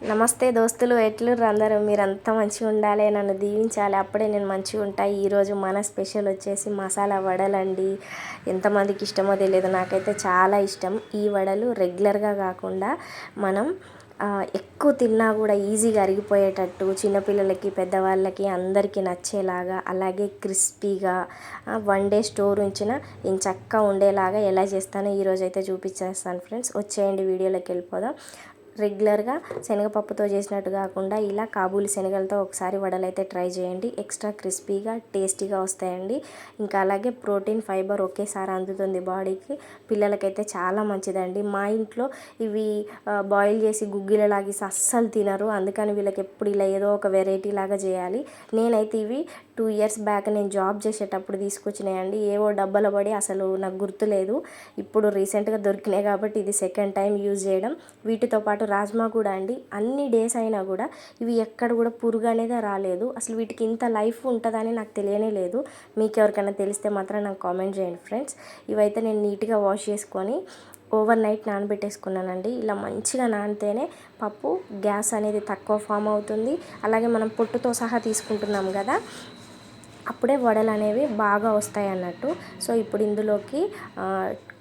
నమస్తే దోస్తులు ఎట్లు అందరూ? మీరంతా మంచిగా ఉండాలి నన్ను దీవించాలి. అప్పుడే నేను మంచిగా ఉంటా. ఈరోజు మన స్పెషల్ వచ్చేసి మసాలా వడలండి. ఎంతమందికి ఇష్టమో తెలియదు. నాకైతే చాలా ఇష్టం. ఈ వడలు రెగ్యులర్గా కాకుండా మనం ఎక్కువ తిన్నా కూడా ఈజీగా అరిగిపోయేటట్టు చిన్నపిల్లలకి పెద్దవాళ్ళకి అందరికీ నచ్చేలాగా అలాగే క్రిస్పీగా వన్ డే స్టోర్ ఉంచిన చక్కగా ఉండేలాగా ఎలా చేస్తానో ఈరోజు అయితే చూపించేస్తాను ఫ్రెండ్స్. వచ్చేయండి వీడియోలోకి వెళ్ళిపోదాం. రెగ్యులర్గా శనగపప్పుతో చేసినట్టు కాకుండా ఇలా కాబూలి శనగలతో ఒకసారి వడలు అయితే ట్రై చేయండి. ఎక్స్ట్రా క్రిస్పీగా టేస్టీగా వస్తాయండి. ఇంకా అలాగే ప్రోటీన్ ఫైబర్ ఒకేసారి అందుతుంది బాడీకి. పిల్లలకైతే చాలా మంచిదండి. మా ఇంట్లో ఇవి బాయిల్ చేసి గుగ్గిలలాగి అస్సలు తినరు. అందుకని వీళ్ళకి ఎప్పుడు ఇలా ఏదో ఒక వెరైటీ లాగా చేయాలి. నేనైతే ఇవి టూ ఇయర్స్ బ్యాక్ నేను జాబ్ చేసేటప్పుడు తీసుకొచ్చినాయండి. ఏవో డబ్బల పడి అసలు నాకు గుర్తులేదు. ఇప్పుడు రీసెంట్గా దొరికినాయి కాబట్టి ఇది సెకండ్ టైం యూజ్ చేయడం. వీటితో పాటు రాజ్మా కూడా అండి. అన్ని డేస్ అయినా కూడా ఇవి ఎక్కడ కూడా పురుగు అనేది రాలేదు. అసలు వీటికి ఇంత లైఫ్ ఉంటుందని నాకు తెలియనే లేదు. మీకు ఎవరికైనా తెలిస్తే మాత్రం నాకు కామెంట్ చేయండి ఫ్రెండ్స్. ఇవైతే నేను నీట్గా వాష్ చేసుకొని ఓవర్ నైట్ నానబెట్టేసుకున్నానండి. ఇలా మంచిగా నానితేనే పప్పు గ్యాస్ అనేది తక్కువ ఫామ్ అవుతుంది. అలాగే మనం పొట్టుతో సహా తీసుకుంటున్నాం కదా. అప్పుడే వడలు అనేవి బాగా వస్తాయి అన్నట్టు. సో ఇప్పుడు ఇందులోకి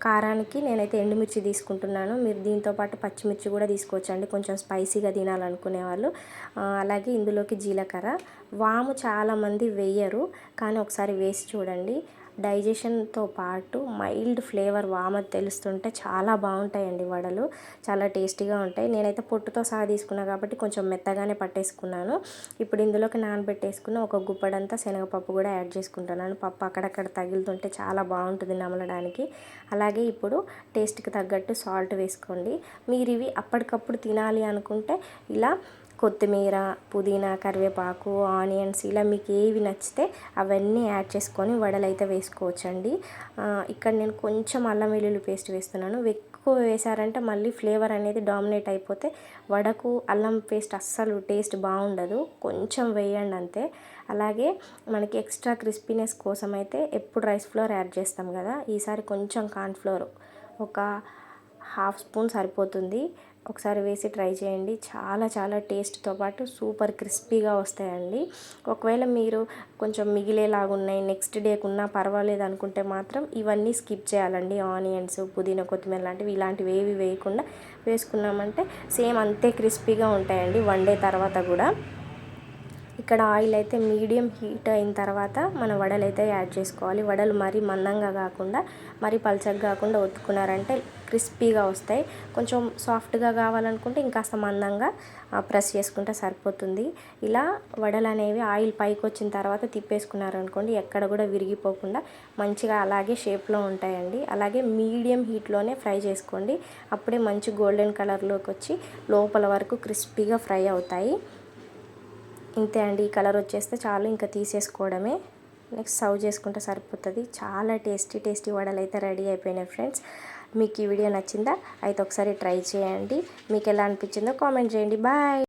కారానికి నేనైతే ఎండుమిర్చి తీసుకుంటున్నాను. మీరు దీంతో పాటు పచ్చిమిర్చి కూడా తీసుకోవచ్చండి. కొంచెం స్పైసీగా తినాలనుకునే వాళ్ళు. అలాగే ఇందులోకి జీలకర్ర. వాము చాలామంది వేయరు. కానీ ఒకసారి వేసి చూడండి. డైజెషన్తో పాటు మైల్డ్ ఫ్లేవర్ వామ తెలుస్తుంటే చాలా బాగుంటాయండి వడలు. చాలా టేస్టీగా ఉంటాయి. నేనైతే పొట్టుతో సహా తీసుకున్నా కాబట్టి కొంచెం మెత్తగానే పట్టేసుకున్నాను. ఇప్పుడు ఇందులోకి నానబెట్టేసుకున్న ఒక గుప్పడంతా శనగపప్పు కూడా యాడ్ చేసుకుంటున్నాను. పప్పు అక్కడక్కడ తగులుతుంటే చాలా బాగుంటుంది నమలడానికి. అలాగే ఇప్పుడు టేస్ట్కి తగ్గట్టు సాల్ట్ వేసుకోండి. మీరు ఇవి అప్పటికప్పుడు తినాలి అనుకుంటే ఇలా కొత్తిమీర పుదీనా కరివేపాకు ఆనియన్స్ ఇలా మీకు ఏవి నచ్చితే అవన్నీ యాడ్ చేసుకొని వడలు అయితే వేసుకోవచ్చండి. ఇక్కడ నేను కొంచెం అల్లం వెల్లుల్లి పేస్ట్ వేస్తున్నాను. ఎక్కువ వేసారంటే మళ్ళీ ఫ్లేవర్ అనేది డామినేట్ అయిపోతే వడకు అల్లం పేస్ట్ అస్సలు టేస్ట్ బాగుండదు. కొంచెం వేయండి అంతే. అలాగే మనకి ఎక్స్ట్రా క్రిస్పీనెస్ కోసం అయితే ఎప్పుడు రైస్ ఫ్లోర్ యాడ్ చేస్తాం కదా ఈసారి కొంచెం కార్న్ఫ్లోర్ ఒక హాఫ్ స్పూన్ సరిపోతుంది. ఒకసారి వేసి ట్రై చేయండి. చాలా చాలా టేస్ట్తో పాటు సూపర్ క్రిస్పీగా వస్తాయండి. ఒకవేళ మీరు కొంచెం మిగిలేలాగా ఉన్నాయి నెక్స్ట్ డేకు ఉన్నా పర్వాలేదు అనుకుంటే మాత్రం ఇవన్నీ స్కిప్ చేయాలండి. ఆనియన్స్ పుదీనా కొత్తిమీర లాంటివి ఇలాంటివి ఏవి వేయకుండా వేసుకున్నామంటే సేమ్ అంతే క్రిస్పీగా ఉంటాయండి వన్ డే తర్వాత కూడా. ఇక్కడ ఆయిల్ అయితే మీడియం హీట్ అయిన తర్వాత మన వడలు అయితే యాడ్ చేసుకోవాలి. వడలు మరీ మందంగా కాకుండా మరీ పల్చగా కాకుండా ఒత్తుకున్నారంటే క్రిస్పీగా వస్తాయి. కొంచెం సాఫ్ట్గా కావాలనుకుంటే ఇంకాస్త మందంగా ప్రెస్ చేసుకుంటే సరిపోతుంది. ఇలా వడలు అనేవి ఆయిల్ పైకి వచ్చిన తర్వాత తిప్పేసుకున్నారనుకోండి ఎక్కడ కూడా విరిగిపోకుండా మంచిగా అలాగే షేప్లో ఉంటాయండి. అలాగే మీడియం హీట్లోనే ఫ్రై చేసుకోండి. అప్పుడే మంచి గోల్డెన్ కలర్లోకి వచ్చి లోపల వరకు క్రిస్పీగా ఫ్రై అవుతాయి. ఇంతే అండి. ఈ కలర్ వచ్చేస్తే చాలు ఇంకా తీసేసుకోవడమే. నెక్స్ట్ సర్వ్ చేసుకుంటే సరిపోతుంది. చాలా టేస్టీ టేస్టీ వడలు అయితే రెడీ అయిపోయినాయి ఫ్రెండ్స్. మీకు ఈ వీడియో నచ్చిందా? అయితే ఒకసారి ట్రై చేయండి. మీకు ఎలా అనిపించిందో కామెంట్ చేయండి. బాయ్!